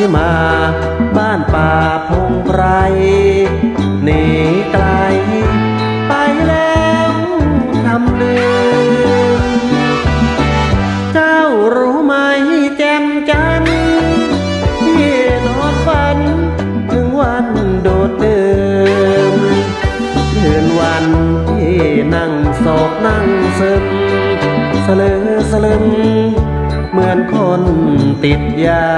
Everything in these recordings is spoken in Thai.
ชิมา บ้านป่าพงไพรหนีไกล ไปแล้วทำเลืเจ้ารู้ไหมแจ่มจันที่นอนฝัน ถึงวันโดดเดิมคืนวันที่นั่งสอบนั่งซึมสลือสลึม เหมือนคนติดยา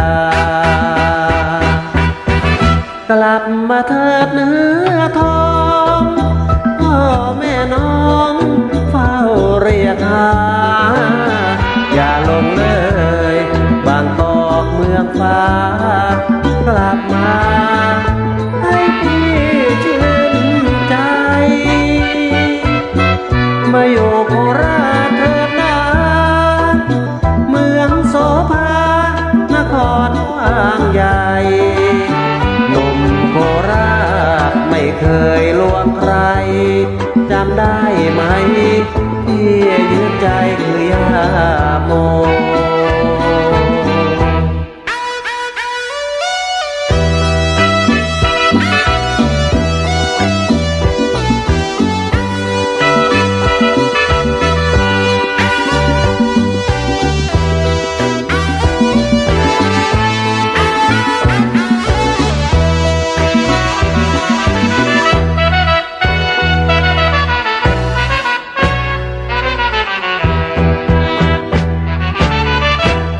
กลับมาเถิดเนื้อทองพ่อแม่น้องเฝ้าเรียกหา อย่าลงเลย บางกอกเมืองฟ้ากลับมา เคยลวงใครจำได้ไหมที่ยึดใจคือยาโม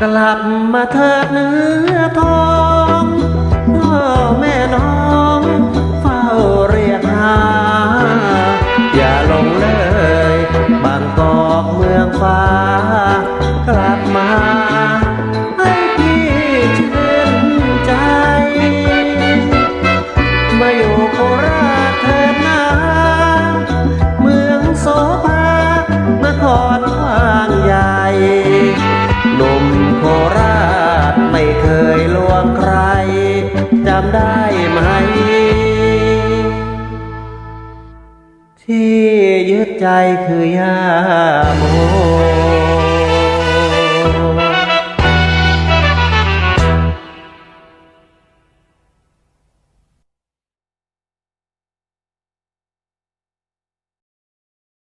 กลับมาเถิดเนื้อทองพ่อแม่ำได้ไหม ที่ยึดใจคือยาโม